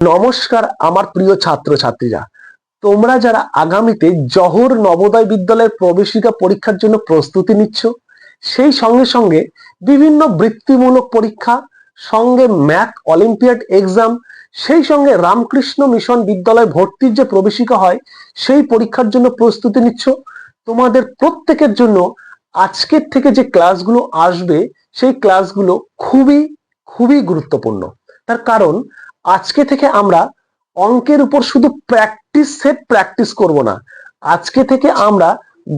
নমস্কার আমার প্রিয় ছাত্র ছাত্রীরা তোমরা যারা আগামীতে জহর নবোদয় বিদ্যালয়ের প্রবেশিকা পরীক্ষার জন্য প্রস্তুতি নিচ্ছ, সেই সঙ্গে সঙ্গে বিভিন্ন বৃত্তিমূলক পরীক্ষা, সঙ্গে ম্যাথ অলিম্পিয়াড এক্সাম, সেই সঙ্গে রামকৃষ্ণ মিশন বিদ্যালয় ভর্তির যে প্রবেশিকা হয়, সেই পরীক্ষার জন্য প্রস্তুতি নিচ্ছ। তোমাদের প্রত্যেকের জন্য আজকের থেকে যে ক্লাসগুলো আসবে, সেই ক্লাসগুলো খুবই খুবই গুরুত্বপূর্ণ। তার কারণ আজকে থেকে আমরা অঙ্কের উপর শুধু প্র্যাকটিস সেট প্র্যাকটিস করব না। আজকে থেকে আমরা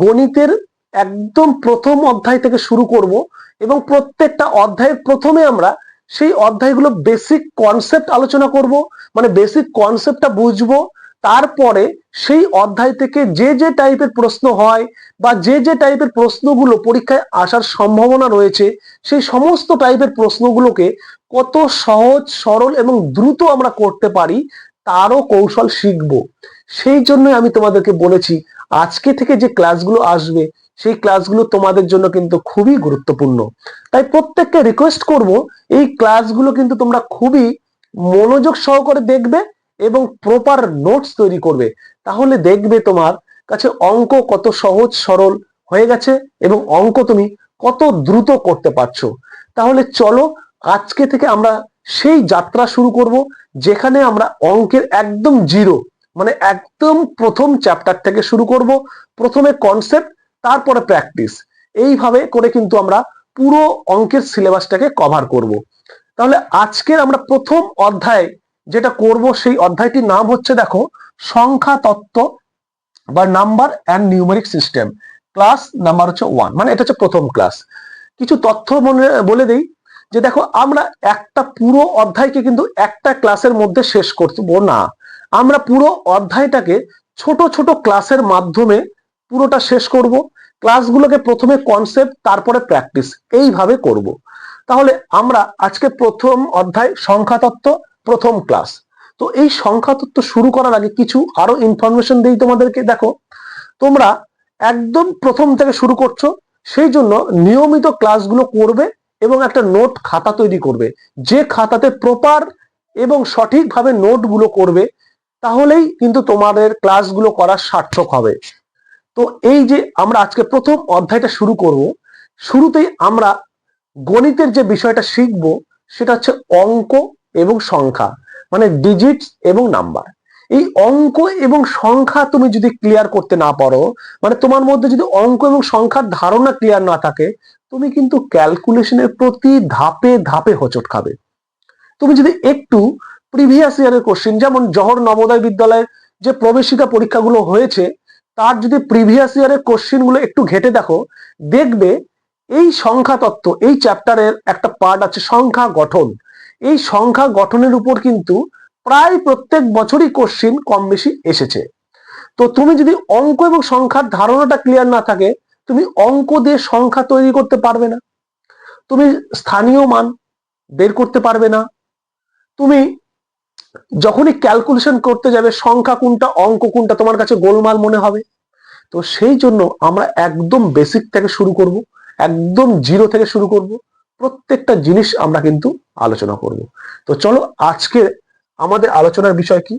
গণিতের একদম প্রথম অধ্যায় থেকে শুরু করব এবং প্রত্যেকটা অধ্যায়ের প্রথমে আমরা সেই অধ্যায়গুলো বেসিক কনসেপ্ট আলোচনা করব। মানে বেসিক কনসেপ্টটা বুঝব। তারপরে সেই অধ্যায় থেকে যে যে টাইপের প্রশ্ন হয় বা যে যে টাইপের প্রশ্নগুলো পরীক্ষায় আসার সম্ভাবনা রয়েছে, সেই সমস্ত টাইপের প্রশ্নগুলোকে কত সহজ, সরল এবং দ্রুত আমরা করতে পারি তারও কৌশল শিখব। সেই জন্য আমি তোমাদেরকে বলেছি, আজকে থেকে যে ক্লাসগুলো আসবে, সেই ক্লাসগুলো তোমাদের জন্য কিন্তু খুবই গুরুত্বপূর্ণ। তাই প্রত্যেককে রিকোয়েস্ট করব, এই ক্লাসগুলো কিন্তু তোমরা খুবই মনোযোগ সহকারে দেখবে এবং প্রপার নোটস তৈরি করবে, তাহলে দেখবে তোমার কাছে অঙ্ক কত সহজ, সরল হয়ে গেছে এবং অঙ্ক তুমি কত দ্রুত করতে পারছ। তাহলে চলো আজকে থেকে আমরা সেই যাত্রা শুরু করব, যেখানে আমরা অঙ্কের একদম জিরো মানে একদম প্রথম চ্যাপ্টার থেকে শুরু করব, প্রথমে কনসেপ্ট তারপরে প্র্যাকটিস এইভাবে করে কিন্তু আমরা পুরো অঙ্কের সিলেবাসটাকে কভার করব। তাহলে আজকের আমরা প্রথম অধ্যায় যেটা করব সেই অধ্যায়টির নাম হচ্ছে, দেখো, সংখ্যা, তত্ত্ব বা number and numeric system class number হচ্ছে ওয়ান মানে এটা হচ্ছে প্রথম ক্লাস কিছু তথ্য মনে, বলে দেই যে, দেখো, আমরা একটা পুরো অধ্যায়কে কিন্তু একটা ক্লাসের মধ্যে শেষ করব না। আমরা পুরো অধ্যায়টাকে ছোট ছোট ক্লাসের মাধ্যমে পুরোটা শেষ করব। ক্লাসগুলোকে প্রথমে কনসেপ্ট তারপরে প্র্যাকটিস এইভাবে করব। তাহলে আমরা আজকে প্রথম অধ্যায় সংখ্যাতত্ত্ব প্রথম ক্লাস তো এই সংখ্যাতত্ত্ব শুরু করার আগে কিছু আরও ইনফরমেশন দেই তোমাদেরকে। দেখো, তোমরা একদম প্রথম থেকে শুরু করছ, সেই জন্য নিয়মিত ক্লাসগুলো করবে এবং একটা নোট খাতা তৈরি করবে। যে খাতাতে প্রপার এবং সঠিকভাবে নোটগুলো করবে, তাহলেই কিন্তু তোমাদের ক্লাসগুলো করা সার্থক হবে। তো এই যে আমরা আজকে প্রথম অধ্যায়টা শুরু করব, শুরুতেই আমরা গণিতের যে বিষয়টা শিখব, সেটা হচ্ছে অঙ্ক এবং সংখ্যা মানে ডিজিটস এবং নাম্বার এই অঙ্ক এবং সংখ্যা তুমি যদি ক্লিয়ার করতে না পারো মানে তোমার মধ্যে যদি অঙ্ক এবং সংখ্যার ধারণা ক্লিয়ার না থাকে, তুমি কিন্তু ক্যালকুলেশনের প্রতি ধাপে ধাপে হোঁচট খাবে। তুমি যদি একটু প্রিভিয়াস ইয়ারের কোশ্চেন যেমন জহর নবোদয় বিদ্যালয়ের যে প্রবেশিকা পরীক্ষাগুলো হয়েছে, তার যদি প্রিভিয়াস ইয়ারের কোশ্চেনগুলো একটু ঘেটে দেখো, দেখবে এই সংখ্যা তত্ত্ব, এই চ্যাপ্টারের একটা পার্ট আছে সংখ্যা গঠন। এই সংখ্যা গঠনের উপর কিন্তু প্রায় প্রত্যেক বছরই কোশ্চিন কম বেশি এসেছে। তো তুমি যদি অঙ্ক এবং সংখ্যার ধারণাটা ক্লিয়ার না থাকে, তুমি অঙ্ক দিয়ে সংখ্যা তৈরি করতে পারবে না। তুমি স্থানীয় মান বের করতে পারবে না। তুমি যখনই ক্যালকুলেশন করতে যাবে, সংখ্যা কোনটা, অঙ্ক কোনটা তোমার কাছে গোলমাল মনে হবে। তো সেই জন্য আমরা একদম বেসিক থেকে শুরু করব, একদম জিরো থেকে শুরু করব। প্রত্যেকটা জিনিস আমরা কিন্তু আলোচনা করব। তো চলো আজকের আমাদের আলোচনার বিষয় কি?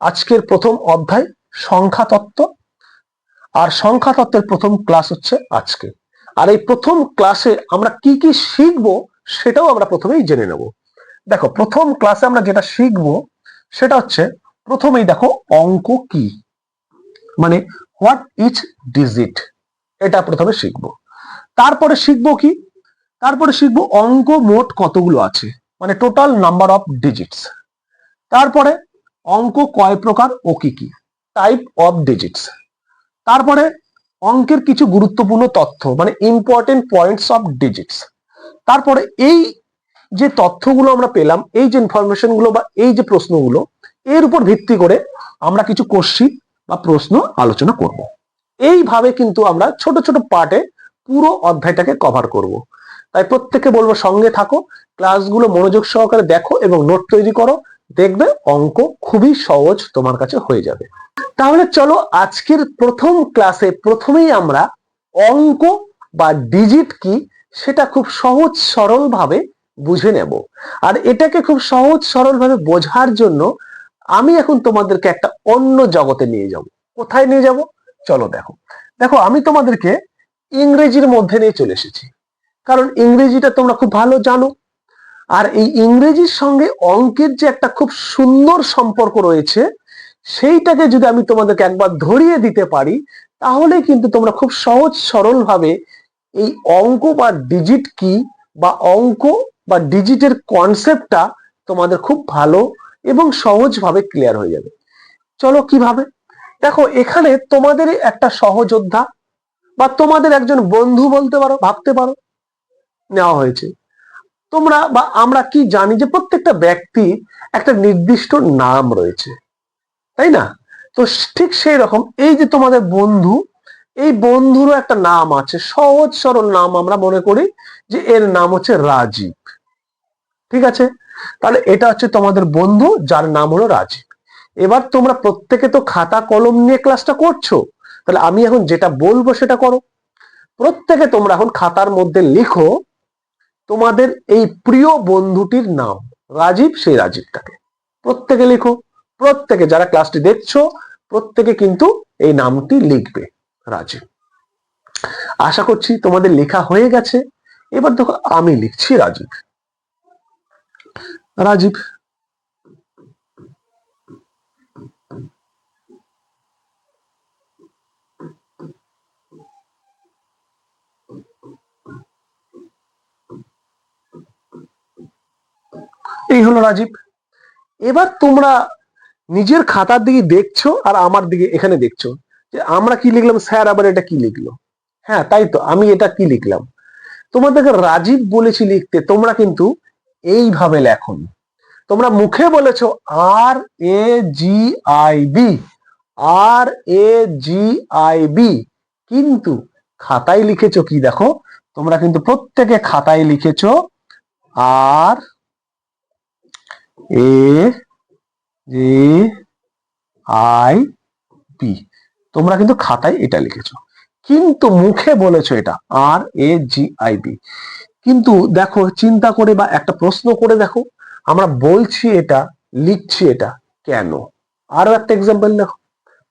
আজকের প্রথম অধ্যায় সংখ্যা তত্ত্ব। আর সংখ্যা তত্ত্বের প্রথম ক্লাস হচ্ছে আজকে। আর এই প্রথম ক্লাসে আমরা কি কি শিখব সেটাও আমরা প্রথমেই জেনে নেব। দেখো, প্রথম ক্লাসে আমরা যেটা শিখব সেটা হচ্ছে, প্রথমেই দেখো অঙ্ক কি? মানে হোয়াট ইজ ডিজিট? এটা প্রথমে শিখব। তারপরে শিখব কি? তারপরে শিখব অঙ্ক মোট কতগুলো আছে? মানে টোটাল নাম্বার অফ ডিজিটস তারপরে অঙ্ক কয় প্রকার ও কি কি? টাইপ অফ ডিজিটস তারপরে অঙ্কের কিছু গুরুত্বপূর্ণ তথ্য মানে ইম্পর্টেন্ট পয়েন্টস অফ ডিজিটস তারপরে এই যে তথ্যগুলো আমরা পেলাম, এই যে ইনফরমেশনগুলো বা এই যে প্রশ্নগুলো, এর উপর ভিত্তি করে আমরা কিছু কোশ্চিন বা প্রশ্ন আলোচনা করব। এইভাবে কিন্তু আমরা ছোট ছোট পার্টে পুরো অধ্যায়টাকে কভার করব। তাই প্রত্যেককে বলব সঙ্গে থাকো, ক্লাসগুলো মনোযোগ সহকারে দেখো এবং নোট তৈরি করো, দেখবে অঙ্ক খুবই সহজ তোমার কাছে হয়ে যাবে। তাহলে চলো আজকের প্রথম ক্লাসে প্রথমেই আমরা অঙ্ক বা ডিজিট কি সেটা খুব সহজ সরল ভাবে বুঝে নেব। আর এটাকে খুব সহজ সরল ভাবে বোঝার জন্য আমি এখন তোমাদেরকে একটা অন্য জগতে নিয়ে যাব। কোথায় নিয়ে যাব? চলো দেখো। দেখো, আমি তোমাদেরকে ইংরেজির মধ্যে নিয়ে চলে এসেছি। কারণ ইংরেজিটা তোমরা খুব ভালো জানো। আর এই ইংরেজির সঙ্গে অঙ্কের যে একটা খুব সুন্দর সম্পর্ক রয়েছে, সেইটাকে যদি আমি তোমাদেরকে একবার ধরিয়ে দিতে পারি, তাহলে কিন্তু তোমরা খুব সহজ সরল ভাবে এই অঙ্ক বা ডিজিট কি বা অঙ্ক বা ডিজিটের কনসেপ্টটা তোমাদের খুব ভালো এবং সহজভাবে ক্লিয়ার হয়ে যাবে। চলো কীভাবে? দেখো, এখানে তোমাদের একটা সহযোদ্ধা বা তোমাদের একজন বন্ধু বলতে পারো, ভাবতে পারো। নেওয়া হয়েছে। তোমরা বা আমরা কি জানি যে প্রত্যেকটা ব্যক্তি একটা নির্দিষ্ট নাম রয়েছে, তাই না? তো ঠিক সেই রকম এই যে তোমাদের বন্ধু, এই বন্ধুরও একটা নাম আছে, সহজ সরল নাম আমরা মনে করি যে এর নাম হচ্ছে রাজীব। ঠিক আছে? তাহলে এটা হচ্ছে তোমাদের বন্ধু, যার নাম হলো রাজীব। এবার তোমরা প্রত্যেকে তো খাতা কলম নিয়ে ক্লাসটা করছ, তাহলে আমি এখন যেটা বলব সেটা করো। প্রত্যেকে তোমরা এখন খাতার মধ্যে লিখো তোমাদের এই প্রিয় বন্ধুটির নাম রাজীব, সেই রাজীবটাকে। প্রত্যেকে লিখো, প্রত্যেকে যারা ক্লাসটি দেখছ, প্রত্যেকে কিন্তু এই নামটি লিখবে, রাজীব। আশা করছি তোমাদের লেখা হয়ে গেছে। এবার দেখো, আমি লিখছি রাজীব। রাজীব এই হলো রাজীব। এবার তোমরা নিজের খাতার দিকে দেখছ আর আমার দিকে এখানে দেখছ যে আমরা কি লিখলাম? স্যার আবার এটা কি লিখলো? হ্যাঁ তাই তো, আমি এটা কি লিখলাম? তোমাদেরকে রাজীব বলেছি লিখতে, তোমরা কিন্তু এইভাবে লেখন তোমরা মুখে বলেছ আর এ জি আই বি আর এ জি আই বি কিন্তু খাতায় লিখেছো কি দেখো? তোমরা কিন্তু প্রত্যেকে খাতায় লিখেছো আর এ জি আই বি তোমরা কিন্তু খাতায় এটা লিখেছো। কিন্তু মুখে বলেছ এটা আর এ জি আই বি কিন্তু দেখো, চিন্তা করে বা একটা প্রশ্ন করে দেখো, আমরা বলছি এটা, লিখছি এটা কেন? আরও একটা এক্সাম্পল দেখো।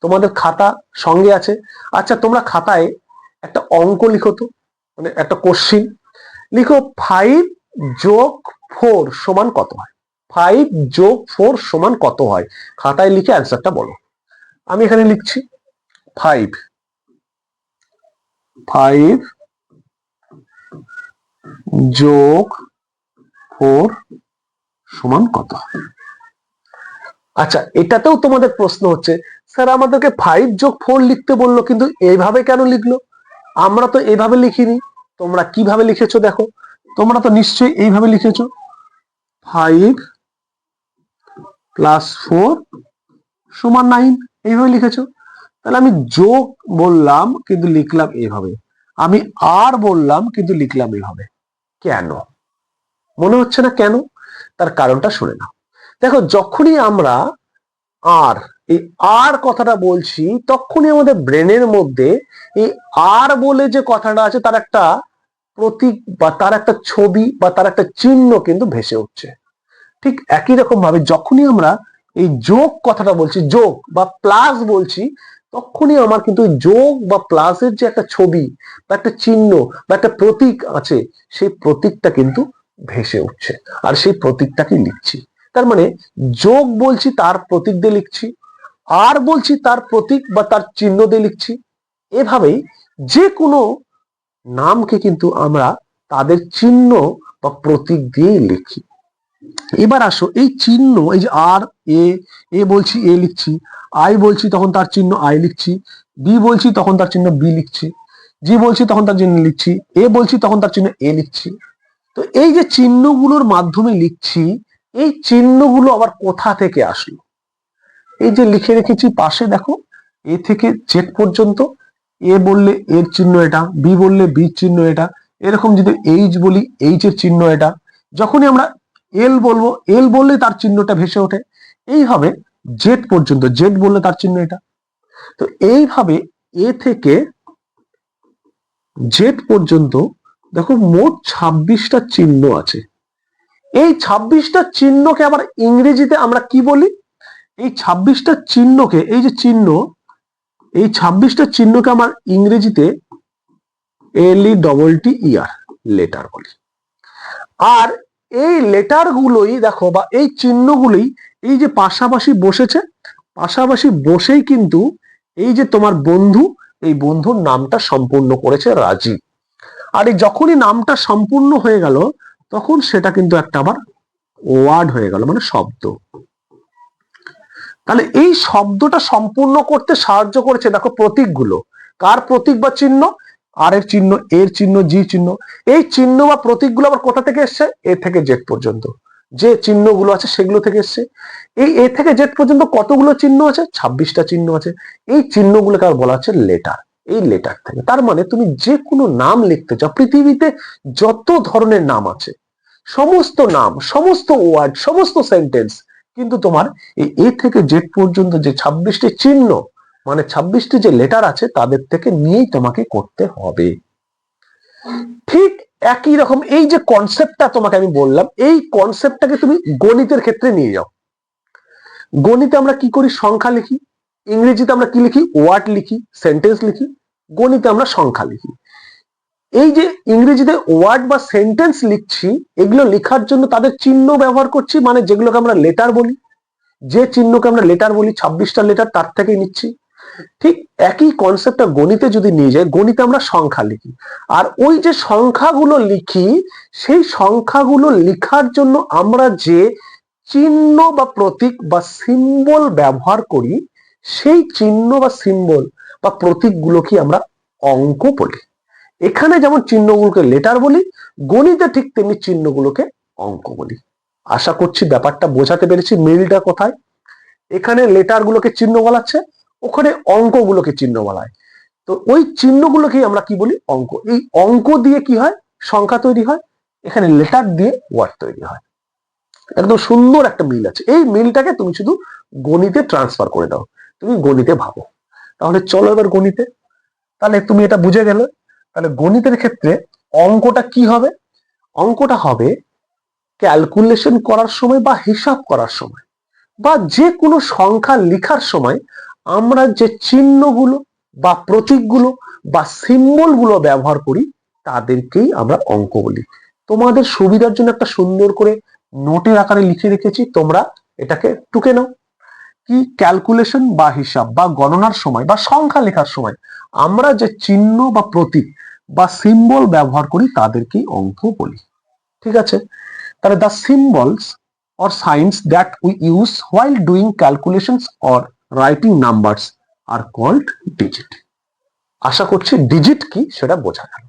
তোমাদের খাতা সঙ্গে আছে। আচ্ছা তোমরা খাতায় একটা অঙ্ক লিখো তো মানে একটা কোশ্চিন লিখো ফাইভ যোগ ফোর সমান কত হয়? ফাইভ যোগ ফোর সমান কত হয়? খাতায় লিখে অ্যান্সারটা বলো। আমি এখানে লিখছি ফাইভ ফাইভ যোগ ফোর সমান কত? আচ্ছা এটাতেও তোমাদের প্রশ্ন হচ্ছে, স্যার আমাদেরকে ফাইভ যোগ ফোর লিখতে বলল, কিন্তু এইভাবে কেন লিখলো? আমরা তো এইভাবে লিখিনি, তোমরা কীভাবে লিখেছো দেখো। তোমরা তো নিশ্চয়ই এইভাবে লিখেছো। ফাইভ প্লাস ফোর সমান নাইন এইভাবে লিখেছো? তাহলে আমি যোগ বললাম কিন্তু লিখলাম এইভাবে আমি আর বললাম কিন্তু লিখলাম এইভাবে কেন? মনে হচ্ছে না কেন? তার কারণটা শুনে নাও। দেখো, যখনই আমরা আর এই আর কথাটা বলছি, তখনই আমাদের ব্রেনের মধ্যে এই আর বলে যে কথাটা আছে, তার একটা প্রতীক বা তার একটা ছবি বা তার একটা চিহ্ন কিন্তু ভেসে উঠছে। ঠিক একই রকম ভাবে যখনই আমরা এই যোগ কথাটা বলছি, যোগ বা প্লাস বলছি, তখনই আমার কিন্তু যোগ বা প্লাসের যে একটা ছবি বা একটা চিহ্ন বা একটা প্রতীক আছে, সেই প্রতীকটা কিন্তু ভেসে উঠছে। আর সেই প্রতীকটাকে লিখছি। তার মানে যোগ বলছি তার প্রতীক দিয়ে লিখছি, আর বলছি তার প্রতীক বা তার চিহ্ন দিয়ে লিখছি। এভাবেই যে কোনো নামকে কিন্তু আমরা তাদের চিহ্ন বা প্রতীক দিয়েই লিখি। এবার আসো, এই চিহ্ন, এই যে আর এ এ বলছি এ লিখছি আই বলছি তখন তার চিহ্ন আই লিখছি বি বলছি তখন তার চিহ্ন বি লিখছি জি বলছি তখন তার চিহ্ন লিখছি এ বলছি তখন তার চিহ্ন এ লিখছি। তো এই যে চিহ্নগুলোর মাধ্যমে লিখছি, এই চিহ্নগুলো আবার কোথা থেকে আসলো? এই যে লিখে রেখেছি পাশে, দেখো এ থেকে জেড পর্যন্ত এ বললে এর চিহ্ন এটা বি বললে বি চিহ্ন এটা, এরকম যদি এইচ বলি এইচ এর চিহ্ন এটা, যখনই আমরা এল বলব এল বললে তার চিহ্নটা ভেসে ওঠে। এইভাবে জেড পর্যন্ত জেড বললে তার চিহ্ন এটা। তো এইভাবে এ থেকে জেড পর্যন্ত, দেখো মোট ছাব্বিশটা চিহ্ন আছে। এই ছাব্বিশটা চিহ্নকে আবার ইংরেজিতে আমরা কি বলি? এই ছাব্বিশটা চিহ্নকে, এই যে চিহ্ন, এই ছাব্বিশটা চিহ্নকে আমার ইংরেজিতে এল ডবল টি ইয়ার লেটার বলি। আর এই লেটার গুলোই দেখো বা এই চিহ্নগুলোই এই যে পাশাপাশি বসেছে, পাশাপাশি বসেই কিন্তু এই যে তোমার বন্ধু, এই বন্ধুর নামটা সম্পূর্ণ করেছে রাজি। আর এই যখনই নামটা সম্পূর্ণ হয়ে গেল, তখন সেটা কিন্তু একটা আবার ওয়ার্ড হয়ে গেল মানে শব্দ। তাহলে এই শব্দটা সম্পূর্ণ করতে সাহায্য করেছে, দেখো প্রতীকগুলো। কার প্রতীক বা চিহ্ন? আর এর চিহ্ন এর চিহ্ন, জি চিহ্ন, এই চিহ্ন বা প্রতীকগুলো আবার কোথা থেকে এসছে? এ থেকে জেড পর্যন্ত। যে চিহ্নগুলো আছে সেগুলো থেকে এসছে। এই এ থেকে জেড পর্যন্ত কতগুলো চিহ্ন আছে? ছাব্বিশটা চিহ্ন আছে। এই চিহ্নগুলোকে আর বলা হচ্ছে লেটার। এই লেটার থেকে। তার মানে তুমি যে কোনো নাম লিখতে চাও। পৃথিবীতে যত ধরনের নাম আছে, সমস্ত নাম, সমস্ত ওয়ার্ড, সমস্ত সেন্টেন্স, কিন্তু তোমার এ থেকে জেড পর্যন্ত যে ছাব্বিশটি চিহ্ন মানে ছাব্বিশটি যে লেটার আছে, তাদের থেকে নিয়েই তোমাকে করতে হবে। ঠিক একই রকম এই যে কনসেপ্টটা তোমাকে আমি বললাম, এই কনসেপ্টটাকে তুমি গণিতের ক্ষেত্রে নিয়ে যাও। গণিতে আমরা কি করি? সংখ্যা লিখি। ইংরেজিতে আমরা কি লিখি? ওয়ার্ড লিখি সেন্টেন্স লিখি। গণিতে আমরা সংখ্যা লিখি। এই যে ইংরেজিতে ওয়ার্ড বা সেন্টেন্স লিখছি, এগুলো লেখার জন্য তাদের চিহ্ন ব্যবহার করছি মানে যেগুলোকে আমরা লেটার বলি। যে চিহ্নকে আমরা লেটার বলি, ছাব্বিশটা লেটার তার থেকেই নিচ্ছি। ঠিক একই কনসেপ্টটা গণিতে যদি নিয়ে যাই, গণিতে আমরা সংখ্যা লিখি। আর ওই যে সংখ্যাগুলো লিখি, সেই সংখ্যাগুলো লেখার জন্য আমরা যে চিহ্ন বা প্রতীক বা সিম্বল ব্যবহার করি, সেই চিহ্ন বা সিম্বল বা প্রতীকগুলোকে আমরা অঙ্ক বলি। এখানে যেমন চিহ্নগুলোকে লেটার বলি, গণিতে ঠিক তেমনি চিহ্নগুলোকে অঙ্ক বলি। আশা করছি ব্যাপারটা বোঝাতে পেরেছি, মিলটা কোথায়? এখানে লেটারগুলোকে চিহ্ন বলাচ্ছে ওখানে অঙ্কগুলোকে চিহ্ন বলায় তো ওই চিহ্নগুলোকেই আমরা কি বলি? অঙ্ক। এই অঙ্ক দিয়ে কি হয়? সংখ্যা তৈরি হয়। এখানে লেটার দিয়ে ওয়ার্ড তৈরি হয়। একদম সুন্দর একটা মিল আছে। এই মিলটাকে তুমি শুধু গণিতে ট্রান্সফার করে দাও। তুমি গণিতে ভাবো। তাহলে চলো এবার গণিতে। তাহলে তুমি এটা বুঝে গেলে। তাহলে গণিতের ক্ষেত্রে অঙ্কটা কি হবে? অঙ্কটা হবে ক্যালকুলেশন করার সময় বা হিসাব করার সময় বা যে কোনো সংখ্যা লেখার সময় আমরা যে চিহ্নগুলো বা প্রতীকগুলো বা সিম্বলগুলো ব্যবহার করি, তাদেরকেই আমরা অঙ্ক বলি। তোমাদের সুবিধার জন্য একটা সুন্দর করে নোটের আকারে লিখে রেখেছি, তোমরা এটাকে টুকে নাও। কি ক্যালকুলেশন বা হিসাব বা গণনার সময় বা সংখ্যা লেখার সময় আমরা যে চিহ্ন বা প্রতীক বা সিম্বল ব্যবহার করি, তাদেরকেই অঙ্ক বলি। ঠিক আছে? তাহলে the symbols or signs that we use while doing calculations or writing numbers are called digit আশা করছি ডিজিট কি সেটা বোঝা গেল।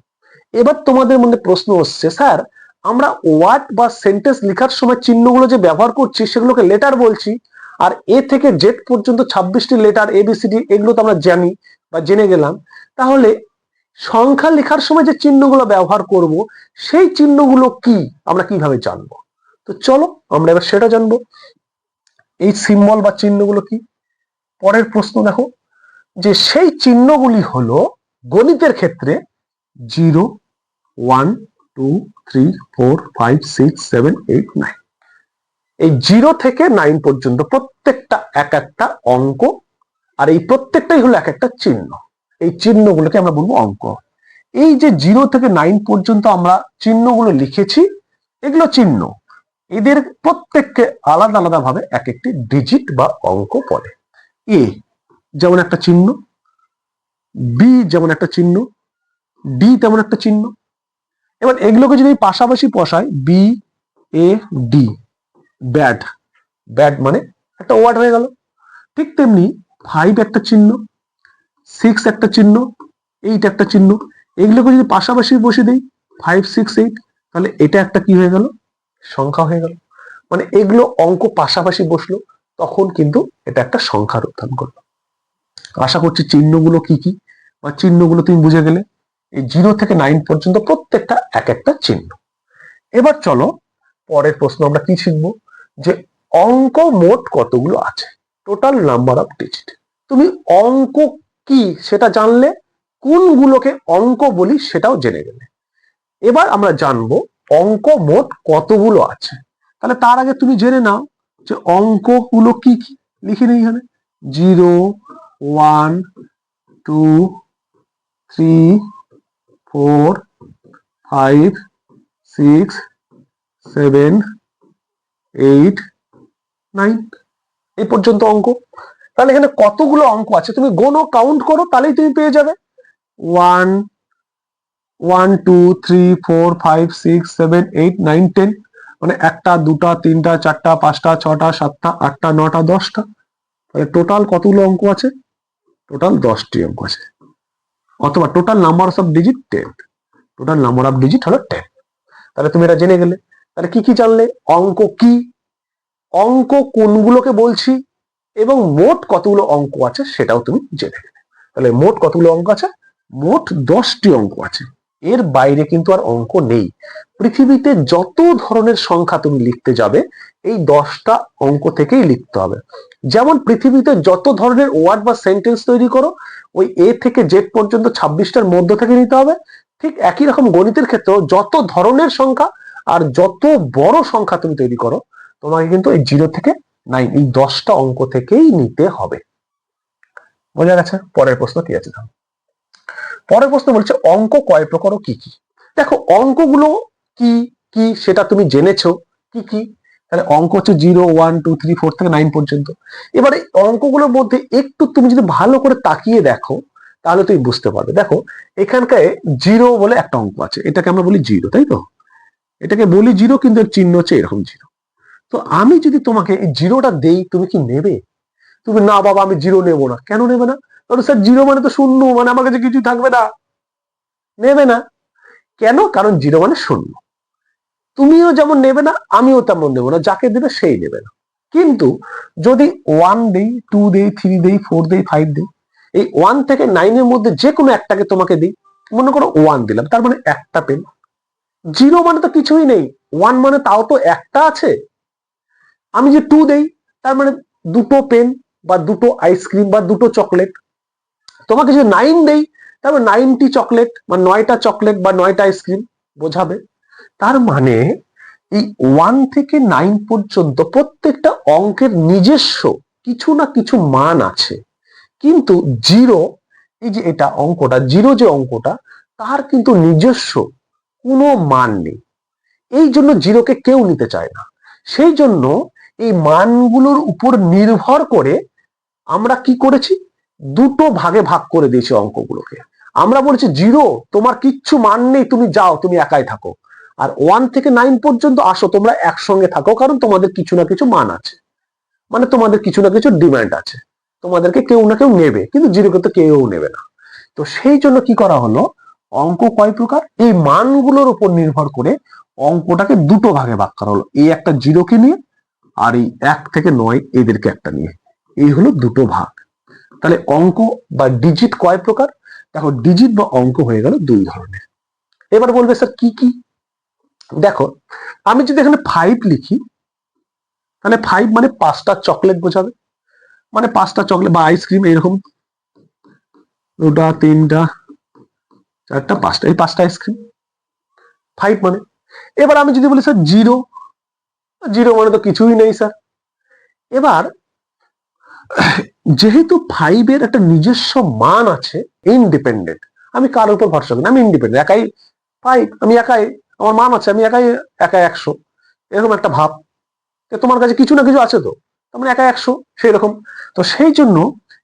এবার তোমাদের মধ্যে প্রশ্ন হচ্ছে, স্যার, আমরা ওয়ার্ড বা সেন্টেন্স লেখার সময় চিহ্নগুলো যে ব্যবহার করছি সেগুলোকে লেটার বলছি, আর এ থেকে জেড পর্যন্ত ছাব্বিশটি লেটার এবিসিডি এগুলো তো আমরা জানি বা জেনে গেলাম। তাহলে সংখ্যা লেখার সময় যে চিহ্নগুলো ব্যবহার করব, সেই চিহ্নগুলো কি? আমরা কীভাবে জানব? তো চলো, আমরা এবার সেটা জানব। এই সিম্বল বা চিহ্নগুলো কি? পরের প্রশ্ন দেখো, যে সেই চিহ্নগুলি হলো গণিতের ক্ষেত্রে zero, one, two, three, four, five, six, seven, eight, nine. এই জিরো থেকে নাইন পর্যন্ত প্রত্যেকটা এক একটা অঙ্ক, আর এই প্রত্যেকটাই হলো এক একটা চিহ্ন। এই চিহ্নগুলোকে আমরা বলব অঙ্ক। এই যে জিরো থেকে নাইন পর্যন্ত আমরা চিহ্নগুলো লিখেছি, এগুলো চিহ্ন। এদের প্রত্যেককে আলাদা আলাদা ভাবে এক একটি ডিজিট বা অঙ্ক পড়ে। এ যেমন একটা চিহ্ন বি যেমন একটা চিহ্ন ডি তেমন একটা চিহ্ন। এবার এগুলোকে যদি পাশাপাশি বসাই B A D bad bad মানে একটা ওয়ার্ড হয়ে গেল। ঠিক তেমনি ফাইভ একটা চিহ্ন সিক্স একটা চিহ্ন এইট একটা চিহ্ন, এগুলোকে যদি পাশাপাশি বসে দিই ফাইভ সিক্স এইট তাহলে এটা একটা কি হয়ে গেল? সংখ্যা হয়ে গেল। মানে এগুলো অঙ্ক পাশাপাশি বসল। তখন কিন্তু এটা একটা সংখ্যা রূপদান করল আশা করছি চিহ্নগুলো কি কি? বা চিহ্নগুলো তুমি বুঝে গেলে। এই জিরো থেকে নাইন পর্যন্ত প্রত্যেকটা এক একটা চিহ্ন। এবার চলো পরের প্রশ্ন আমরা কি শিখব? যে অঙ্ক মোট কতগুলো আছে? টোটাল নাম্বার অফ ডিজিট তুমি অঙ্ক কি সেটা জানলে, কোনগুলোকে অঙ্ক বলি সেটাও জেনে গেলে। এবার আমরা জানব অঙ্ক মোট কতগুলো আছে? তাহলে তার আগে তুমি জেনে নাও। যে অঙ্কগুলো কি কি? লিখে নেই এখানে। Zero, one, two, three, four, five, six, seven, eight, nine. এই পর্যন্ত অঙ্ক। তাহলে এখানে কতগুলো অঙ্ক আছে? তুমি গোনো কাউন্ট করো, তাহলেই তুমি পেয়ে যাবে। One one, two, three, four, five, six, seven, eight, nine, ten. মানে একটা, দুটা, তিনটা, চারটা, পাঁচটা, ছটা, সাতটা, আটটা, নটা, দশটা। তাহলে টোটাল কতগুলো অঙ্ক আছে? টোটাল দশটি অঙ্ক আছে। অথবা total number of digit ten total number of digit হলো টেন তাহলে তুমি এটা জেনে গেলে। তাহলে কি কি জানলে? অঙ্ক কি? অঙ্ক কোনগুলোকে বলছি? এবং মোট কতগুলো অঙ্ক আছে সেটাও তুমি জেনে গেলে। তাহলে মোট কতগুলো অঙ্ক আছে? মোট দশটি অঙ্ক আছে। এর বাইরে কিন্তু আর অঙ্ক নেই। পৃথিবীতে যত ধরনের সংখ্যা তুমি লিখতে যাবে, এই দশটা অঙ্ক থেকেই লিখতে হবে। যেমন পৃথিবীতে যত ধরনের ওয়ার্ড বা সেন্টেন্স তৈরি করো, ওই এ থেকে জেড পর্যন্ত ছাব্বিশটার মধ্য থেকে নিতে হবে। ঠিক একই রকম গণিতের ক্ষেত্রেও যত ধরনের সংখ্যা আর যত বড় সংখ্যা তুমি তৈরি করো, তোমাকে কিন্তু এই জিরো থেকে নাইন, এই দশটা অঙ্ক থেকেই নিতে হবে। বোঝা গেছে? পরের প্রশ্ন কি আছে। পরের প্রশ্ন বলছে, অঙ্ক কয় প্রকার কি কি? দেখো, অঙ্কগুলো কি কি সেটা তুমি জেনেছো, কি কি? তাহলে অঙ্ক হচ্ছে zero, one, two, three, four থেকে নাইন পর্যন্ত। এবারে অঙ্কগুলোর মধ্যে একটু তুমি যদি ভালো করে তাকিয়ে দেখো, তাহলে তুমি বুঝতে পারবে। দেখো এখানকার জিরো বলে একটা অঙ্ক আছে, এটাকে আমরা বলি জিরো, তাই তো? এটাকে বলি জিরো, কিন্তু এর চিহ্ন হচ্ছে এরকম জিরো। তো আমি যদি তোমাকে এই জিরোটা দেই, তুমি কি নেবে? তুমি না বাবা, আমি জিরো নেব না। কেন নেবে না? কারণ স্যার জিরো মানে তো শূন্য মানে আমার কাছে কিছু থাকবে না। নেবে না। কেন? কারণ জিরো মানে শূন্য। তুমিও যেমন নেবে না, আমিও তেমন নেব না। যাকে দেবে সেই নেবে না। কিন্তু যদি ওয়ান দেই টু দেই থ্রি দেই ফোর দেই ফাইভ দেই, এই ওয়ান থেকে নাইনের মধ্যে যে কোনো একটাকে তোমাকে দিই, মনে করো ওয়ান দিলাম, তার মানে একটা পেন জিরো মানে তো কিছুই নেই। ওয়ান মানে তাও তো একটা আছে। আমি যে টু দেই, তার মানে দুটো পেন বা দুটো আইসক্রিম বা দুটো চকলেট তোমাকে যদি নাইন দেই তারপর নাইনটি চকলেট বা নয়টা চকলেট বা নয়টা আইসক্রিম বোঝাবে। তার মানে এই ওয়ান থেকে নাইন পর্যন্ত প্রত্যেকটা অঙ্কের নিজস্ব কিছু না কিছু মান আছে। কিন্তু জিরো এই যে এটা অঙ্কটা জিরো যে অঙ্কটা, তার কিন্তু নিজস্ব কোনো মান নেই। এই জন্য জিরোকে কেউ নিতে চায় না। সেই জন্য এই মানগুলোর উপর নির্ভর করে আমরা কি করেছি? দুটো ভাগে ভাগ করে দিয়েছি অঙ্কগুলোকে। আমরা বলেছি, জিরো, তোমার কিচ্ছু মান নেই, তুমি যাও, তুমি একাই থাকো। আর ওয়ান থেকে নাইন পর্যন্ত আসো, তোমরা একসঙ্গে থাকো, কারণ তোমাদের কিছু না কিছু মান আছে। মানে তোমাদের কিছু না কিছু ডিমান্ড আছে। তোমাদেরকে কেউ না কেউ নেবে, কিন্তু জিরোকে তো কেউ নেবে না। তো সেই জন্য কি করা হলো? অঙ্ক কয় প্রকার? এই মানগুলোর উপর নির্ভর করে অঙ্কটাকে দুটো ভাগে ভাগ করা হলো। এই একটা জিরোকে নিয়ে, আর এই এক থেকে নয় এদেরকে একটা নিয়ে। এই হলো দুটো ভাগ। তাহলে অঙ্ক বা ডিজিট কয় প্রকার? দেখো ডিজিট বা অঙ্ক হয়ে গেল দুই ধরনের। এবার বলবে স্যার কি কি? দেখো, আমি যদি এখানে ফাইভ লিখি, তাহলে ফাইভ মানে পাঁচটা চকলেট বোঝাবে। মানে পাঁচটা চকলেট বা আইসক্রিম এরকম। দুটা, তিনটা, চারটা, পাঁচটা, এই পাঁচটা আইসক্রিম ফাইভ মানে। এবার আমি যদি বলি স্যার জিরো জিরো মানে তো কিছুই নেই স্যার এবার যেহেতু ফাইভের একটা নিজস্ব মান আছে ইনডিপেন্ডেন্ট আমি কার উপর ভরসা করি আমি ইন্ডিপেন্ডেন্ট একাই ফাইভ আমি একাই, আমার মান আছে, আমি একাই একা একশো। এরকম একটা ভাব। তোমার কাছে কিছু না কিছু আছে তো? তার একা একশো সেই রকম তো সেই জন্য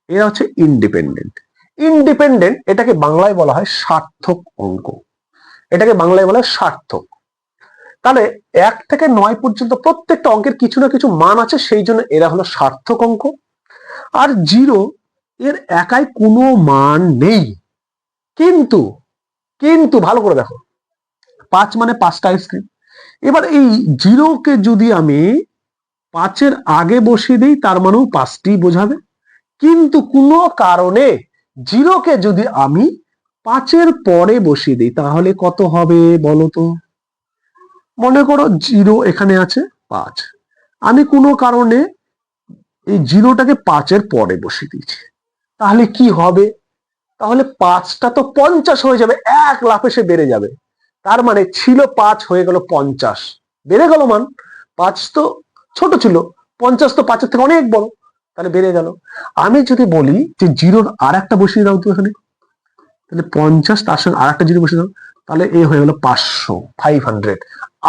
এরা হচ্ছে ইন্ডিপেন্ডেন্ট ইন্ডিপেন্ডেন্ট এটাকে বাংলায় বলা হয় সার্থক অঙ্ক। এটাকে বাংলায় বলা হয় সার্থক। তাহলে এক থেকে নয় পর্যন্ত প্রত্যেকটা অঙ্কের কিছু না কিছু মান আছে, সেই জন্য এরা হলো সার্থক অঙ্ক। আর জিরো এর একাই কোনো মান নেই। কিন্তু কিন্তু ভালো করে দেখো। পাঁচ মানে পাঁচটা আইসক্রিম এবার এই জিরোকে যদি আমি পাঁচের আগে বসিয়ে দিই, তার মানেও পাঁচটি বোঝাবে। কিন্তু কোনো কারণে জিরোকে যদি আমি পাঁচের পরে বসিয়ে দিই, তাহলে কত হবে বলো তো? মনে করো জিরো এখানে আছে পাঁচ। আমি কোনো কারণে এই জিরোটাকে পাঁচের পরে বসিয়ে দিয়েছে। তাহলে কি হবে? তাহলে পাঁচটা তো পঞ্চাশ হয়ে যাবে, এক লাফে সে বেড়ে যাবে। তার মানে ছিল পাঁচ, হয়ে গেল পঞ্চাশ। বেড়ে গেল মান, পাঁচ তো ছোট ছিল, পঞ্চাশ তো পাঁচের থেকে অনেক বড়, তাহলে বেড়ে গেল। আমি যদি বলি যে জিরোর আর একটা বসিয়ে দাও তো এখানে। তাহলে পঞ্চাশ, তার সঙ্গে আর একটা জিরো বসিয়ে দাও, তাহলে এ হয়ে গেল পাঁচশো ফাইভ হান্ড্রেড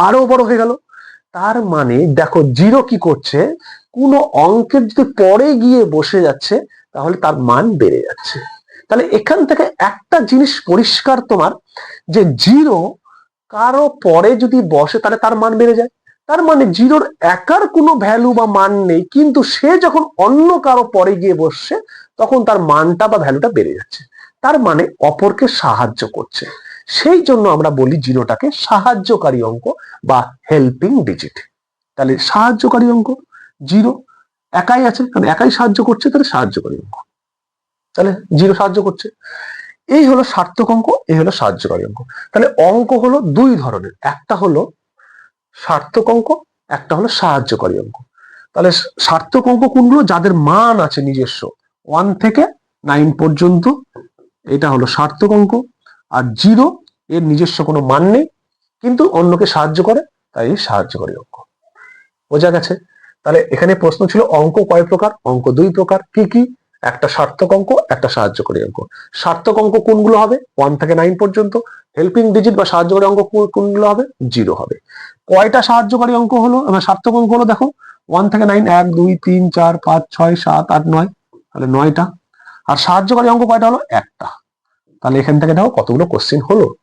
আরও বড় হয়ে গেল তার মানে দেখো জিরো কি করছে? কোনো অঙ্কের যদি পরে গিয়ে বসে যাচ্ছে, তাহলে তার মান বেড়ে যাচ্ছে। তাহলে এখান থেকে একটা জিনিস পরিষ্কার তোমার, যে জিরো কারও পরে যদি বসে, তাহলে তার মান বেড়ে যায়। তার মানে জিরোর একার কোনো ভ্যালু বা মান নেই, কিন্তু সে যখন অন্য কারও পরে গিয়ে বসছে, তখন তার মানটা বা ভ্যালুটা বেড়ে যাচ্ছে। তার মানে অপরকে সাহায্য করছে। সেই জন্য আমরা বলি জিরোটাকে সাহায্যকারী অঙ্ক বা হেল্পিং ডিজিট তাহলে সাহায্যকারী অঙ্ক, জিরো, একাই আছে, কারণ একাই সাহায্য করছে, তাহলে সাহায্যকারী অঙ্ক। তাহলে জিরো সাহায্য করছে। এই হলো সার্থক অঙ্ক, এই হলো সাহায্যকারী অঙ্ক। তাহলে অঙ্ক হলো দুই ধরনের, একটা হলো সার্থক অঙ্ক, একটা হলো সাহায্যকারী অঙ্ক। তাহলে সার্থক অঙ্ক কোনগুলো? যাদের মান আছে নিজস্ব ওয়ান থেকে নাইন পর্যন্ত, এটা হলো সার্থক অঙ্ক। আর জিরো এর নিজস্ব কোনো মান নেই, কিন্তু অন্যকে সাহায্য করে, তাই এই সাহায্যকারী অঙ্ক। বোঝা গেছে? তাহলে এখানে প্রশ্ন ছিল, অঙ্ক কয় প্রকার? অঙ্ক দুই প্রকার। কি কি? একটা সার্থক অঙ্ক, একটা সাহায্যকারী অঙ্ক। সার্থক অঙ্ক কোনগুলো হবে? ওয়ান থেকে নাইন পর্যন্ত। হেল্পিং ডিজিট বা সাহায্যকারী অঙ্ক কোনগুলো হবে? জিরো হবে। কয়টা সাহায্যকারী অঙ্ক হলো? এবার সার্থক অঙ্ক হলো, দেখো ওয়ান থেকে নাইন এক, দুই, তিন, চার, পাঁচ, ছয়, সাত, আট, নয়। তাহলে নয়টা। আর সাহায্যকারী অঙ্ক কয়টা হলো? একটা। তাহলে এখান থেকে দেখো কতগুলো কোশ্চেন হলো।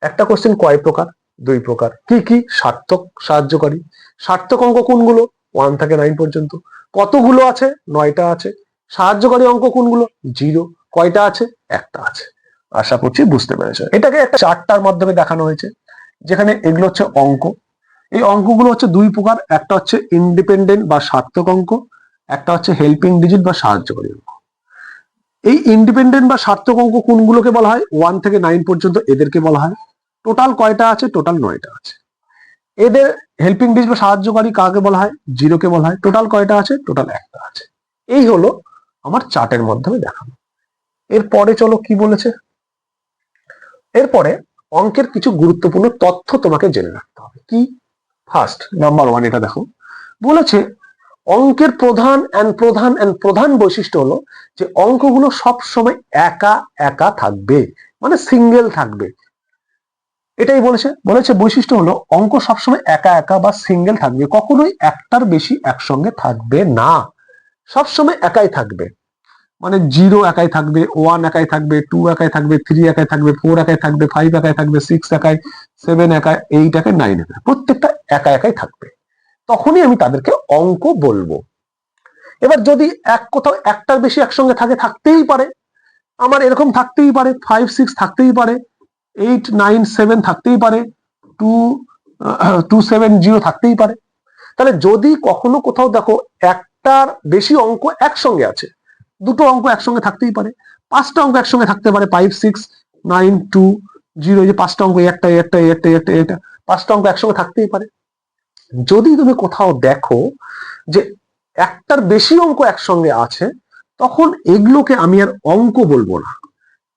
একটা কোশ্চেন কয় প্রকার? দুই প্রকার। কি কি? সার্থক, সাহায্যকারী। সার্থক অঙ্ক কোনগুলো? ওয়ান থেকে নাইন পর্যন্ত। কতগুলো আছে? নয়টা আছে। সাহায্যকারী অঙ্ক কোনগুলো? জিরো কয়টা আছে? একটা আছে। আশা করছি বুঝতে পেরেছ। এটাকে একটা চারটার মাধ্যমে দেখানো হয়েছে, যেখানে এগুলো হচ্ছে অঙ্ক। এই অঙ্কগুলো হচ্ছে দুই প্রকার। একটা হচ্ছে ইন্ডিপেন্ডেন্ট বা সার্থক অঙ্ক, একটা হচ্ছে হেল্পিং ডিজিট বা সাহায্যকারী অঙ্ক। এই ইন্ডিপেন্ডেন্ট বা সার্থক অঙ্ক কোনগুলোকে বলা হয়? ওয়ান থেকে নাইন পর্যন্ত এদেরকে বলা হয়। টোটাল কয়টা আছে? টোটাল নয়টা আছে। এদের হেল্পিং ডিজিট বা সাহায্যকারী কাকে বলা হয়? জিরোকে বলা হয়। টোটাল কয়টা আছে? টোটাল একটা আছে। এই হলো আমার চার্টের মাধ্যমে দেখানো। এরপরে চলো কি বলেছে? এরপরে অঙ্কের কিছু গুরুত্বপূর্ণ তথ্য তোমাকে জেনে রাখতে হবে। কি? ফার্স্ট নাম্বার ওয়ান এটা দেখো। বলেছে অঙ্কের প্রধান অ্যান্ড প্রধান অ্যান্ড প্রধান বৈশিষ্ট্য হলো যে অঙ্কগুলো সব সময় একা একা থাকবে মানে সিঙ্গেল থাকবে। এটাই বলেছে বলেছে বৈশিষ্ট্য হলো অঙ্ক সবসময় একা একা বা সিঙ্গেল থাকবে, কখনোই একটার বেশি একসঙ্গে থাকবে না। সবসময় একাই থাকবে মানে জিরো একাই থাকবে ওয়ান একাই থাকবে টু একাই থাকবে থ্রি একাই থাকবে ফোর একাই থাকবে ফাইভ একাই থাকবে সিক্স একাই সেভেন একাই এইট একাই নাইন একাই, প্রত্যেকটা একা একাই থাকবে। তখনই আমি তাদেরকে অঙ্ক বলব। এবার যদি এক কোথাও একটার বেশি একসঙ্গে থাকে, থাকতেই পারে। আমার এরকম থাকতেই পারে ফাইভ সিক্স থাকতেই পারে এইট নাইন সেভেন থাকতেই পারে টু টু সেভেন জিরো থাকতেই পারে। তাহলে যদি কখনো কোথাও দেখো একটার বেশি অঙ্ক একসঙ্গে আছে, দুটো অঙ্ক একসঙ্গে থাকতেই পারে, পাঁচটা অঙ্ক একসঙ্গে থাকতে পারে five six nine two zero যে পাঁচটা অঙ্ক একটা একটা একটা একটা, পাঁচটা অঙ্ক একসঙ্গে থাকতেই পারে। যদি তুমি কোথাও দেখো যে একটার বেশি অঙ্ক একসঙ্গে আছে, তখন এগুলোকে আমি আর অঙ্ক বলব না।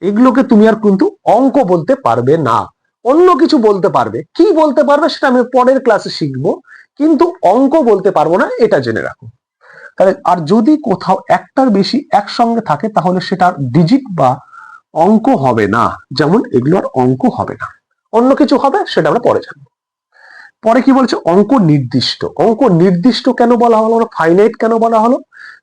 এগুলোকে তুমি আর কিন্তু অঙ্ক বলতে পারবে না। অন্য কিছু বলতে পারবে। কি বলতে পারবে সেটা আমি পরের ক্লাসে শিখব, কিন্তু অঙ্ক বলতে পারব না, এটা জেনে রাখো। তাহলে, আর যদি কোথাও একটার বেশি একসঙ্গে থাকে, তাহলে সেটা ডিজিট বা অঙ্ক হবে না। যেমন এগুলো আর অঙ্ক হবে না। অন্য কিছু হবে, সেটা আমরা পরে জানব। পরে কি বলছে? অঙ্ক নির্দিষ্ট। অঙ্ক নির্দিষ্ট কেন বলা হলো ফাইনাইট কেন বলা হলো?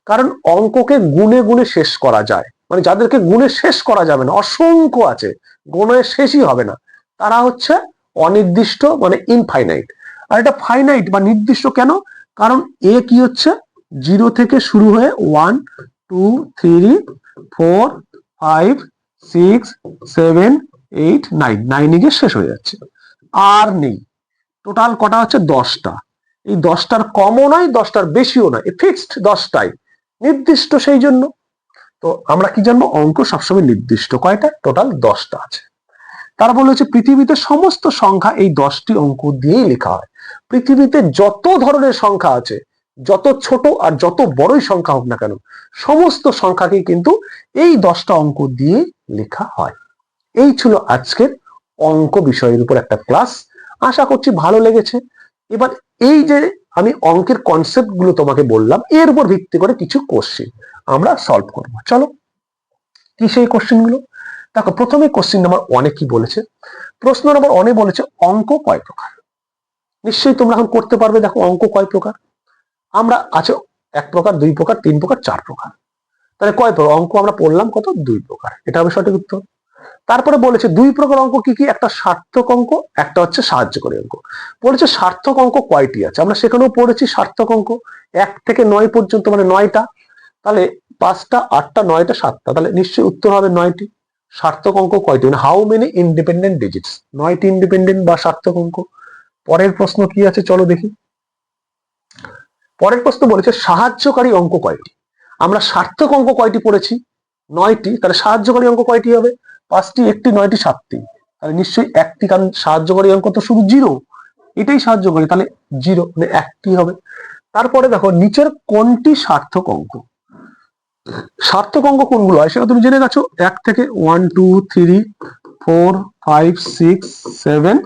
কারণ অঙ্ককে গুণে গুণে শেষ করা যায়। মানে যাদেরকে গুণে শেষ করা যাবে না, অসংখ্য আছে, গুণে শেষই হবে না। তারা হচ্ছে অনির্দিষ্ট মানে ইনফাইনাইট আর এটা ফাইনাইট বা নির্দিষ্ট কেন? কারণ এ কি হচ্ছে? জিরো থেকে শুরু হয়ে one two three four five six seven eight nine নাইনে গিয়ে শেষ হয়ে যাচ্ছে। আর নেই। টোটাল কটা হচ্ছে? দশটা। এই দশটার কমও নয়, দশটার বেশিও নয়। ফিক্সড দশটাই। নির্দিষ্ট সেই জন্য। তো আমরা কি জানব? অঙ্ক সবসময় নির্দিষ্ট কয়টা? টোটাল দশটা আছে। তারা বলে হচ্ছে পৃথিবীতে সমস্ত সংখ্যা এই দশটি অঙ্ক দিয়েই লেখা হয়। পৃথিবীতে যত ধরনের সংখ্যা আছে, যত ছোট আর যত বড়ই সংখ্যা হোক না কেন, সমস্ত সংখ্যাকে কিন্তু এই দশটা অঙ্ক দিয়ে লেখা হয়। এই ছিল আজকের অঙ্ক বিষয়ের উপর একটা ক্লাস। আশা করছি ভালো লেগেছে। এবার এই যে আমি অঙ্কের কনসেপ্টগুলো তোমাকে বললাম, এর উপর ভিত্তি করে কিছু কোশ্চেন আমরা সলভ করব। চলো, কি সেই কোশ্চেনগুলো? দেখো, প্রথমে কোশ্চেন নাম্বার ওয়ানে কি বলেছে? প্রশ্ন নম্বর অনেক বলেছে, অঙ্ক কয় প্রকার? নিশ্চয়ই তোমরা এখন করতে পারবে, দেখো, অঙ্ক কয় প্রকার? আমরা আছে এক প্রকার, দুই প্রকার, তিন প্রকার, চার প্রকার। তাহলে কয় প্রকার? অঙ্ক আমরা পড়লাম কত? দুই প্রকার। এটা হবে সঠিক উত্তর। তারপরে বলেছে দুই প্রকার অঙ্ক কি কি? একটা সার্থক অঙ্ক, একটা হচ্ছে সাহায্যকারী অঙ্ক। বলেছে সার্থক অঙ্ক কয়টি আছে? আমরা সেখানেও পড়েছি সার্থক অঙ্ক। এক থেকে নয় পর্যন্ত মানে নয়টা। তাহলে পাঁচটা, আটটা, নয়টা, সাতটা, তাহলে নিশ্চয়ই উত্তর হবে নয়টি। সার্থক অঙ্ক কয়টি? মানে হাউ মেনি ইন্ডিপেন্ডেন্ট ডিজিটস নয়টি ইন্ডিপেন্ডেন্ট বা সার্থক অঙ্ক। পরের প্রশ্ন কি আছে? চলো দেখি। পরের প্রশ্ন বলেছে সাহায্যকারী অঙ্ক কয়টি? আমরা সার্থক অঙ্ক কয়টি পড়েছি? নয়টি। তাহলে সাহায্যকারী অঙ্ক কয়টি হবে? পাঁচটি, একটি, নয়টি, সাতটি। তাহলে নিশ্চয়ই একটি কারণ সাহায্য সাহায্যকারী অঙ্ক তো শুধু জিরো এটাই সাহায্য করে, তাহলে জিরো মানে একটি হবে। তারপরে দেখো, নিচের কোনটি সার্থক অঙ্ক? সার্থক অঙ্ক কোনগুলো হয় সেটা তুমি জেনে গেছো? এক থেকে one two three four five six seven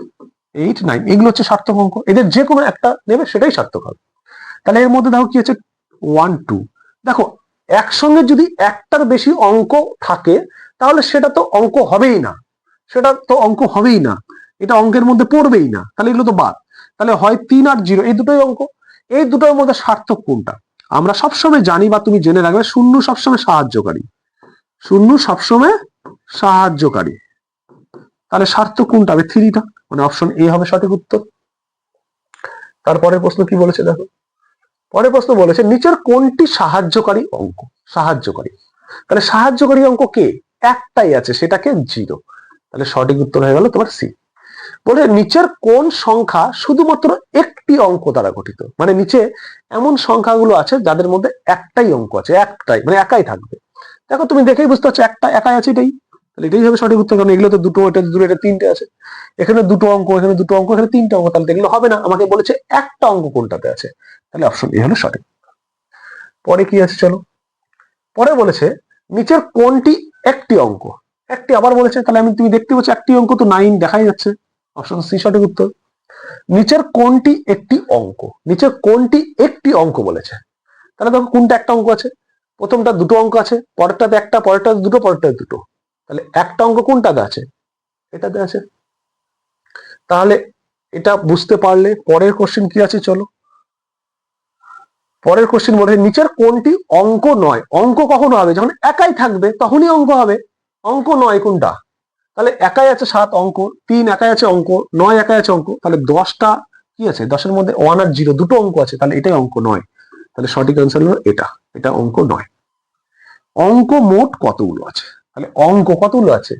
eight nine এগুলো হচ্ছে সার্থক অঙ্ক। এদের যে কোনো একটা নেবে, সেটাই সার্থক হবে। তাহলে এর মধ্যে দেখো কি আছে? ওয়ান টু দেখো, একসঙ্গে যদি একটার বেশি অঙ্ক থাকে তাহলে সেটা তো অঙ্ক হবেই না। সেটা তো অঙ্ক হবেই না। এটা অঙ্কের মধ্যে পড়বেই না। তাহলে এগুলো তো বাদ। তাহলে হয় তিন আর জিরো। এই দুটোই অঙ্ক। এই দুটোর মধ্যে সার্থক কোনটা? আমরা সবসময় জানি বা তুমি জেনে রাখবে, শূন্য সবসময় সাহায্যকারী। শূন্য সবসময় সাহায্যকারী। তাহলে সার্থক কোনটা হবে? থ্রিটা মানে অপশন এ হবে সঠিক উত্তর। তারপরের প্রশ্ন কি বলেছে দেখো? পরের প্রশ্ন বলেছে, নিচের কোনটি সাহায্যকারী অঙ্ক? সাহায্যকারী। তাহলে সাহায্যকারী অঙ্ক কে? একটাই আছে, সেটাকে জিরো তাহলে সঠিক উত্তর হয়ে গেল তোমার সি বলে নিচের কোন সংখ্যা শুধুমাত্র একটি অঙ্ক দ্বারা গঠিত? মানে নিচে এমন সংখ্যাগুলো আছে যাদের মধ্যে একটাই অঙ্ক আছে, একটাই মানে একাই থাকবে। দেখো, তুমি দেখেই বুঝতে পারছ একটা একাই আছে এটাই। তাহলে এটাই হবে সঠিক উত্তর, কারণ এগুলো তো দুটো, এটা দুটো, এটা তিনটে আছে। এখানে দুটো অঙ্ক, এখানে দুটো অঙ্ক, এখানে তিনটে অঙ্ক, তাহলে এগুলো হবে না। আমাকে বলেছে একটা অঙ্ক কোনটাতে আছে। তাহলে অপশন এ হলো সঠিক। পরে কি আছে, চলো। পরে বলেছে, নিচের কোনটি একটি অঙ্ক। একটি আবার বলেছে, তাহলে আমি তুমি দেখতে পাচ্ছ একটি অঙ্ক তো নাইন দেখাই যাচ্ছে। অপশন সি সঠিক উত্তর। নিচের কোনটি একটি অঙ্ক? নিচের কোনটি একটি অঙ্ক বলেছে? তাহলে দেখো কোনটা একটা অঙ্ক আছে। প্রথমটা দুটো অঙ্ক আছে, পরেরটাতে একটা, পরেরটাতে দুটো পরেরটাতে দুটো। তাহলে একটা অঙ্ক কোনটাতে আছে? এটাতে আছে। তাহলে এটা বুঝতে পারলে পরের কোশ্চেন কি আছে চলো। পরের কোশ্চেন বলে নিচের কোনটি অঙ্ক নয়? অঙ্ক কখনো হবে? যখন একাই থাকবে, তখনই অঙ্ক হবে। অঙ্ক নয় কোনটা? তাহলে একাই আছে সাত অঙ্ক, তিন একাই আছে অঙ্ক, নয় একাই আছে অঙ্ক, তাহলে দশটা কি আছে? দশের মধ্যে ওয়ান আর জিরো দুটো অঙ্ক আছে, তাহলে এটাই অঙ্ক নয়। তাহলে সঠিক অ্যান্সার হলো এটা এটা অঙ্ক নয়। অঙ্ক মোট কতগুলো আছে? তাহলে অঙ্ক কতগুলো আছে?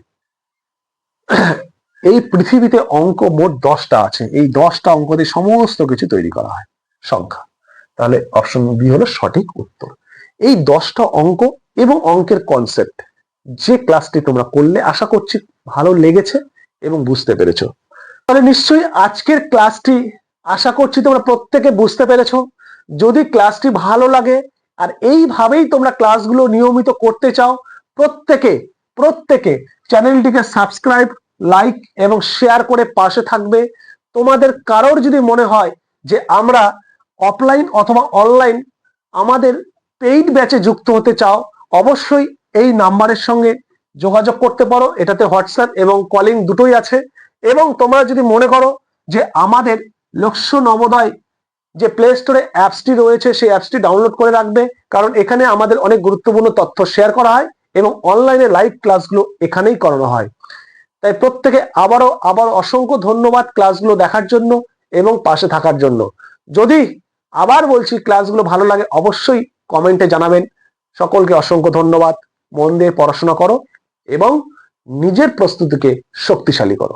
এই পৃথিবীতে অঙ্ক মোট দশটা আছে। এই দশটা অঙ্ক দিয়ে সমস্ত কিছু তৈরি করা হয়। সংখ্যা। তাহলে অপশন বি হলো সঠিক উত্তর। এই দশটা অঙ্ক এবং অঙ্কের কনসেপ্ট যে ক্লাসটি তোমরা করলে আশা করছি ভালো লেগেছে এবং বুঝতে পেরেছ। তাহলে নিশ্চয়ই আজকের ক্লাসটি আশা করছি তোমরা প্রত্যেকে বুঝতে পেরেছ। যদি ক্লাসটি ভালো লাগে আর এইভাবেই তোমরা ক্লাসগুলো নিয়মিত করতে চাও, প্রত্যেকে প্রত্যেকে চ্যানেলটিকে সাবস্ক্রাইব লাইক এবং শেয়ার করে পাশে থাকবে। তোমাদের কারোর যদি মনে হয় যে আমরা অফলাইন অথবা অনলাইন আমাদের পেইড ব্যাচে যুক্ত হতে চাও, অবশ্যই এই নাম্বারের সঙ্গে যোগাযোগ করতে পারো। এটাতে হোয়াটসঅ্যাপ এবং কলিং দুটোই আছে। এবং তোমরা যদি মনে করো যে আমাদের লক্ষ্য নবোদয় যে প্লে স্টোরে অ্যাপসটি রয়েছে, সেই অ্যাপসটি ডাউনলোড করে রাখবে। কারণ এখানে আমাদের অনেক গুরুত্বপূর্ণ তথ্য শেয়ার করা হয় এবং অনলাইনে লাইভ ক্লাসগুলো এখানেই করানো হয়। তাই প্রত্যেকে আবারও, আবার অসংখ্য ধন্যবাদ ক্লাসগুলো দেখার জন্য এবং পাশে থাকার জন্য। যদি আবার বলছি ক্লাসগুলো ভালো লাগে, অবশ্যই কমেন্টে জানাবেন। সকলকে অসংখ্য ধন্যবাদ। মন দিয়ে পড়াশোনা করো এবং নিজের প্রস্তুতিকে শক্তিশালী করো।